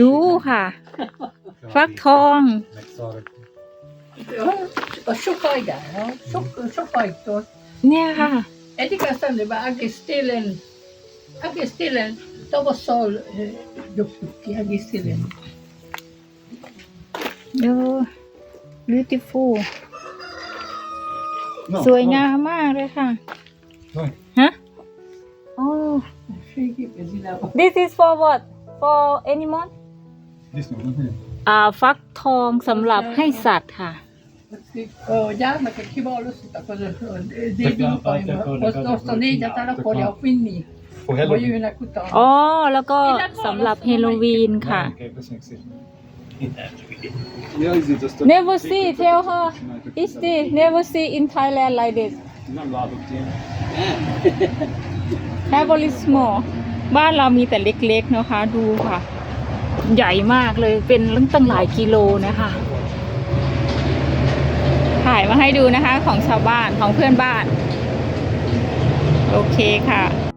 ดูค่ะฟักทองเนี่ยค่ะเอติกาสันเดบาอากิสติเลนอากิสติเลนตบโซลดุกุกิอากิสติเลนดูบิวตี้ฟูสวยงามมากเลยค่ะฮะ Oh, this is for what? for animal อาฟักทองสำหรับให้สัตว์ค่ะเอามันก็คิดว่รู้สึกแต่ก็จะเดี๋วดูไปนะตอนนี้จะตั้งแล้วพอเดียวฟินนี่ออคุอ๋แล้วก็สำหรับเฮโลวีนค่ะ Never see tell her is the never see in Thailand like this. Have a little m a l l บ้านเรามีแต่เล็กๆนะคะดูค่ะ ใหญ่มากเลยเป็นตั้งหลายกิโลนะคะ ถ่ายมาให้ดูนะคะของชาวบ้านของเพื่อนบ้าน โอเคค่ะ